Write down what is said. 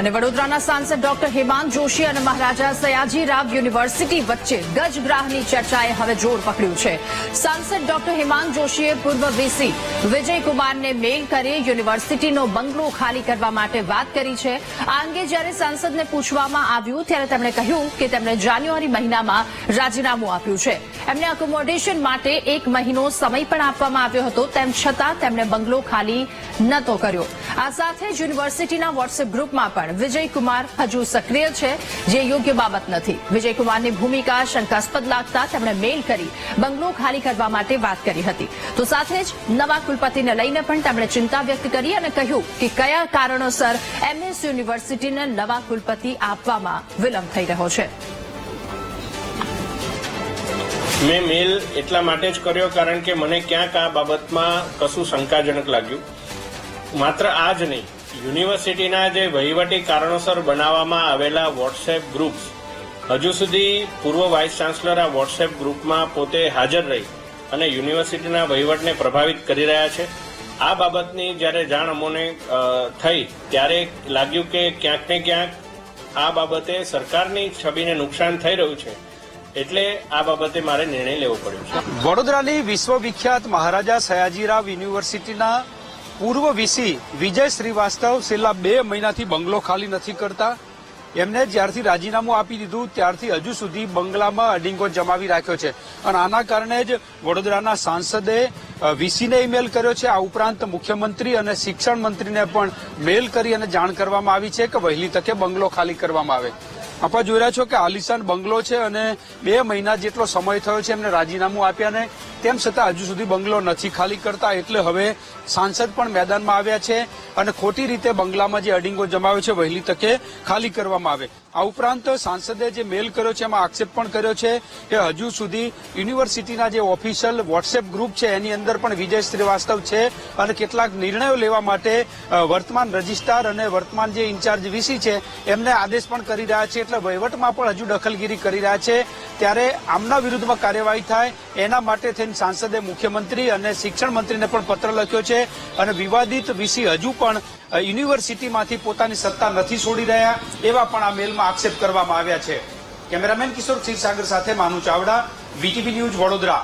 અને વડોદરાના સાંસદ ડોક્ટર હેમાંગ જોશી અને મહારાજા સયાજીરાવ યુનિવર્સિટી વચ્ચે ગજગ્રાહની ચર્ચાએ હવે જોર પકડ્યું છે. સાંસદ ડોક્ટર હેમાંગ જોશીએ પૂર્વ વીસી વિજયકુમારને મેલ કરી યુનિવર્સિટીનો બંગલો ખાલી કરવા માટે વાત કરી છે. આ અંગે જ્યારે સાંસદને પૂછવામાં આવ્યું ત્યારે તેમણે કહ્યું કે તેમણે જાન્યુઆરી મહિનામાં રાજીનામું આપ્યું છે. એમને અકોમોડેશન માટે એક મહિનો સમય પણ આપવામાં આવ્યો હતો, તેમ છતાં તેમણે બંગલો ખાલી નતો કર્યો. આ સાથે જ યુનિવર્સિટીના વોટ્સએપ ગ્રુપમાં પણ વિજયકુમાર હજુ સક્રિય છે, જે યોગ્ય બાબત નથી. વિજયકુમારની ભૂમિકા શંકાસ્પદ લાગતા તેમણે મેલ કરી બંગલો ખાલી કરવા માટે વાત કરી હતી. તો સાથે જ નવા કુલપતિને લઈને પણ તેમણે ચિંતા વ્યક્ત કરી અને કહ્યું કે કયા કારણોસર એમએસ યુનિવર્સિટીને નવા કુલપતિ આપવામાં વિલંબ થઈ રહ્યો છે. મેં મેલ એટલા માટે જ કર્યો કારણ કે મને ક્યાંક આ બાબતમાં કશું શંકાજનક લાગ્યું. માત્ર આ જ નહીં યુનિવર્સિટીના જે વહીવટી કારણોસર બનાવવામાં આવેલા વોટ્સએપ ગ્રુપ્સ હજુ સુધી પૂર્વ વાઇસ ચાન્સલર આ વોટ્સએપ ગ્રુપમાં પોતે હાજર રહી અને યુનિવર્સિટીના વહીવટને પ્રભાવિત કરી રહ્યા છે. આ બાબતની જ્યારે જાણ અમોને થઈ, ત્યારે લાગ્યું કે ક્યાંક ને ક્યાંક આ બાબતે સરકારની છબીને નુકસાન થઈ રહ્યું છે. એટલે આ બાબતે મારે નિર્ણય લેવો પડ્યો છે. વડોદરાની વિશ્વવિખ્યાત મહારાજા સયાજીરાવ યુનિવર્સિટીના પૂર્વ વીસી વિજય શ્રીવાસ્તવ છેલ્લા બે મહિનાથી બંગલો ખાલી નથી કરતા. એમને જ્યારથી રાજીનામું આપી દીધું, ત્યારથી હજુ સુધી બંગલામાં અડિંગો જમાવી રાખ્યો છે. અને આના કારણે જ વડોદરાના સાંસદે વીસીને ઈમેલ કર્યો છે. આ ઉપરાંત મુખ્યમંત્રી અને શિક્ષણ મંત્રીને પણ મેલ કરી અને જાણ કરવામાં આવી છે કે વહેલી તકે બંગલો ખાલી કરવામાં આવે. આપણે જોઈ રહ્યા છો કે આલિશાન બંગલો છે અને બે મહિના જેટલો સમય થયો છે એમને રાજીનામું આપ્યા ને તેમ છતાં હજુ સુધી બંગલો નથી ખાલી કરતા એટલે હવે સાંસદ પણ મેદાનમાં આવ્યા છે અને ખોટી રીતે બંગલામાં જે અડિંગો જમાવ્યો છે વહેલી તકે ખાલી કરવામાં આવે. આ ઉપરાંત સાંસદે જે મેલ કર્યો છે એમાં આક્ષેપ પણ કર્યો છે કે હજુ સુધી યુનિવર્સિટીના જે ઓફિશિયલ વોટ્સએપ ગ્રુપ છે એની અંદર પણ વિજય શ્રીવાસ્તવ છે અને કેટલાક નિર્ણયો લેવા માટે વર્તમાન રજિસ્ટ્રાર અને વર્તમાન જે ઇન્ચાર્જ વીસી છે એમને આદેશ પણ કરી રહ્યા છે. એટલે વહીવટમાં પણ હજુ દખલગીરી કરી રહ્યા છે. ત્યારે આમના વિરુદ્ધમાં કાર્યવાહી થાય, એના માટે થઈને સાંસદે મુખ્યમંત્રી અને શિક્ષણ મંત્રીને પણ પત્ર લખ્યો છે અને વિવાદિત વીસી હજુ પણ યુનિવર્સિટીમાંથી પોતાની સત્તા નથી છોડી રહ્યા એવા પણ આ મેલમાં આક્ષેપ કરવામાં આવ્યા છે. કેમેરામેન કિશોર ક્ષીરસાગર સાથે માનુ ચાવડા, વીટીવી ન્યૂઝ વડોદરા.